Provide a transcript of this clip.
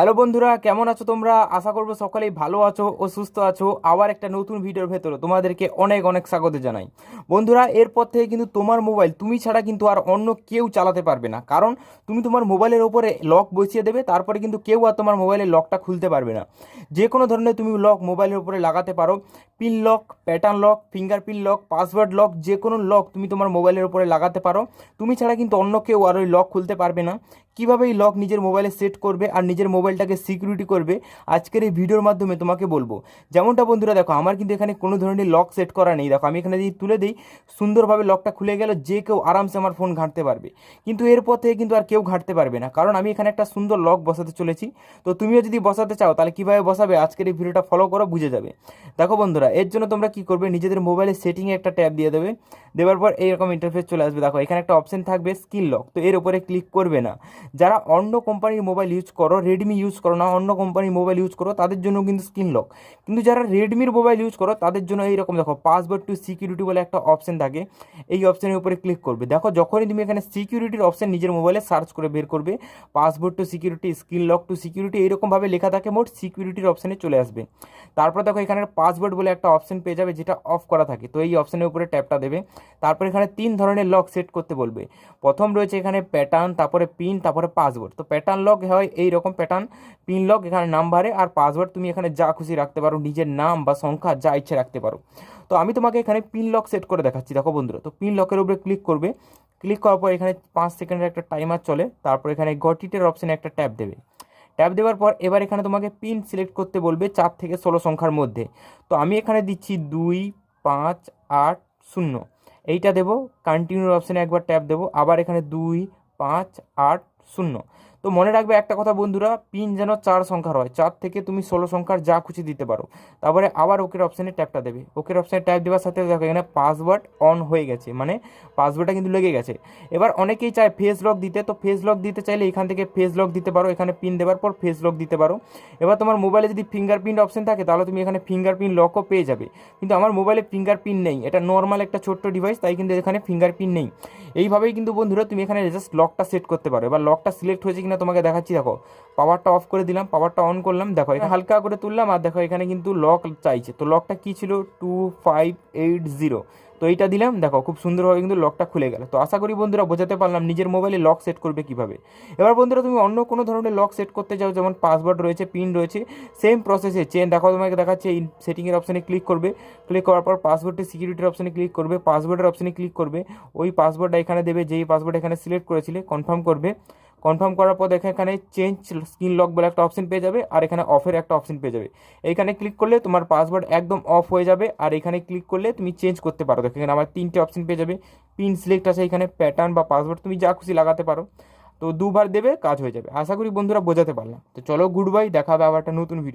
Hello বন্ধুরা, কেমন আছো তোমরা? আশা করব সকলেই ভালো আছো ও সুস্থ আছো। আবার একটা নতুন ভিডিওর ভেতরে তোমাদেরকে অনেক অনেক স্বাগত জানাই। বন্ধুরা, এরপর থেকে কিন্তু তোমার মোবাইল তুমি ছাড়া কিন্তু আর অন্য কেউ চালাতে পারবে না। কারণ তুমি তোমার মোবাইলের ওপরে লক বসিয়ে দেবে, তারপরে কিন্তু কেউ আর তোমার মোবাইলের লকটা খুলতে পারবে না। যে কোনো ধরনের তুমি লক মোবাইলের উপরে লাগাতে পারো। Pin lock, pattern lock, fingerprint lock, password lock, যে কোনো লক তুমি তোমার মোবাইলের ওপরে লাগাতে পারো। তুমি ছাড়া কিন্তু অন্য কেউ আর ওই লক খুলতে পারবে না। কীভাবে এই লক নিজের মোবাইলে সেট করবে আর নিজের মোবাইলটাকে সিকিউরিটি করবে, আজকের এই ভিডিওর মাধ্যমে তোমাকে বলব। যেমনটা বন্ধুরা, দেখো, আমার কিন্তু এখানে কোনো ধরনের লক সেট করা নেই। দেখো, আমি এখানে যদি তুলে দিই, সুন্দরভাবে লকটা খুলে গেল, যে কেউ আরামসে আমার ফোন ঘাঁটতে পারবে। কিন্তু এরপর থেকে কিন্তু আর কেউ ঘাঁটতে পারবে না। কারণ আমি এখানে একটা সুন্দর লক বসাতে চলেছি। তো তুমিও যদি বসাতে চাও, তাহলে কীভাবে বসাবে, আজকের এই ভিডিওটা ফলো করো, বুঝে যাবে। দেখো বন্ধুরা, এর জন্য তোমরা কি করবে, নিজেদের মোবাইলের সেটিংয়ে একটা ট্যাব দিয়ে দেবে। দেওয়ার পর এইরকম ইন্টারফেস চলে আসবে। দেখো, এখানে একটা অপশন থাকবে স্ক্রিন লক তো এর উপরে ক্লিক করবে না। যারা অন্য কোম্পানির মোবাইল ইউজ করো রেডমি ইউজ করো না, অন্য কোম্পানির মোবাইল ইউজ করো, তাদের জন্য কিন্তু স্ক্রিন লক কিন্তু যারা রেডমির মোবাইল ইউজ করো, তাদের জন্য এইরকম দেখো পাসওয়ার্ড টু সিকিউরিটি বলে একটা অপশন থাকে। এই অপশনের উপরে ক্লিক করবে। দেখো, যখনই তুমি এখানে সিকিউরিটির অপশন নিজের মোবাইলে সার্চ করে বের করবে password to security screen lock to security এইরকমভাবে লেখা থাকে, মোট সিকিউরিটির অপশনে চলে আসবে। তারপর দেখো, এখানে পাসওয়ার্ড বলে একটা অপশন পেয়ে যাবে, যেটা অফ করা থাকে। তো এই অপশনের উপরে ট্যাপটা দেবে। তারপর এখানে তিন ধরনের লক সেট করতে বলবে। প্রথম রয়েছে এখানে প্যাটার্ন তারপরে পিন তারপরে পাসওয়ার্ড তো প্যাটার্ন লক হয় এই রকম প্যাটার্ন পিন লক এখানে নাম্বারে আর পাসওয়ার্ড তুমি এখানে যা খুশি রাখতে পারো, নিজের নাম বা সংখ্যা যা ইচ্ছে রাখতে পারো। তো আমি তোমাকে এখানে পিন লক সেট করে দেখাচ্ছি, দেখো বন্ধুরা। তো পিন লকের উপরে ক্লিক করবে। ক্লিক করার পর এখানে পাঁচ সেকেন্ডের একটা টাইমার চলে, তারপর এখানে গটিটের অপশানে একটা ট্যাপ দেবে। ট্যাপ দেওয়ার পর এবার এখানে তোমাকে পিন সিলেক্ট করতে বলবে চার থেকে ষোলো সংখ্যার মধ্যে। তো আমি এখানে দিচ্ছি দুই, পাঁচ, আট, শূন্য। এইটা দেবো কন্টিনিউর অপশানে একবার ট্যাপ দেবো। আবার এখানে দুই, পাঁচ, আট শূন্য তো মনে রাখবে একটা কথা বন্ধুরা পিন যেন চার সংখ্যার হয়। চার থেকে তুমি ষোলো সংখ্যার যা খুশি দিতে পারো। তারপরে আবার ওকের অপশানে ট্যাপটা দেবে। ওকের অপশানে ট্যাপ দেওয়ার সাথে দেখো, এখানে পাসওয়ার্ড অন হয়ে গেছে। মানে পাসওয়ার্ডটা কিন্তু লেগে গেছে। এবার অনেকেই চায় ফেস লক দিতে। তো ফেস লক দিতে চাইলে এখান থেকে ফেস লক দিতে পারো। এখানে পিন দেওয়ার পর ফেস লক দিতে পারো। এবার তোমার মোবাইলে যদি ফিঙ্গারপ্রিন্ট অপশন থাকে, তাহলে তুমি এখানে ফিঙ্গারপ্রিন্ট লকও পেয়ে যাবে। কিন্তু আমার মোবাইলে ফিঙ্গারপ্রিন্ট নেই। এটা নর্মাল একটা ছোট্ট ডিভাইস তাই কিন্তু এখানে ফিঙ্গারপ্রিন্ট নেই। এইভাবেই কিন্তু বন্ধুরা, তুমি এখানে জাস্ট লকটা সেট করতে পারো। এবার লকটা সিলেক্ট হয়েছে কিনা তোমাকে দেখাচ্ছি, দেখো। পাওয়ারটা অফ করে দিলাম পাওয়ারটা অন করলাম, দেখো, এখানে হালকা করে তুললাম, আর দেখো, এখানে কিন্তু লক চাইছে। তো লকটা কী ছিল? টু ফাইভ এইট জিরো তো এইটা দিলাম, দেখো, খুব সুন্দরভাবে কিন্তু লকটা খুলে গেল। তো আশা করি বন্ধুরা বোঝাতে পারলাম নিজের মোবাইলে লক সেট করবে কীভাবে। এবার বন্ধুরা, তুমি অন্য কোনো ধরনের লক সেট করতে চাও, যেমন পাসওয়ার্ড রয়েছে পিন রয়েছে সেম প্রসেসে চেন দেখো, তোমাকে দেখাচ্ছে সেটিংয়ের অপশানে ক্লিক করবে। ক্লিক করার পর পাসওয়ার্ডটি সিকিউরিটির অপশানে ক্লিক করবে পাসওয়ার্ডের অপশানে ক্লিক করবে। ওই পাসওয়ার্ডটা এখানে দেবে, যেই পাসওয়ার্ড এখানে সিলেক্ট করেছিলে কনফার্ম করবে। কনফার্ম করার পর দেখে এখানে চেঞ্জ স্ক্রিন লক বলে একটা অপশন পেয়ে যাবে আর এখানে অফের একটা অপশন পেয়ে যাবে। এইখানে ক্লিক করলে তোমার পাসওয়ার্ড একদম অফ হয়ে যাবে আর এখানে ক্লিক করলে তুমি চেঞ্জ করতে পারো। দেখো এখানে আমার তিনটে অপশন পেয়ে যাবে। পিন সিলেক্ট আছে এখানে প্যাটার্ন বা পাসওয়ার্ড তুমি যা খুশি লাগাতে পারো। তো দুবার দেবে, কাজ হয়ে যাবে। আশা করি বন্ধুরা বোঝাতে পারলাম। তো চলো গুড বাই দেখা হবে আবার একটা নতুন ভিডিও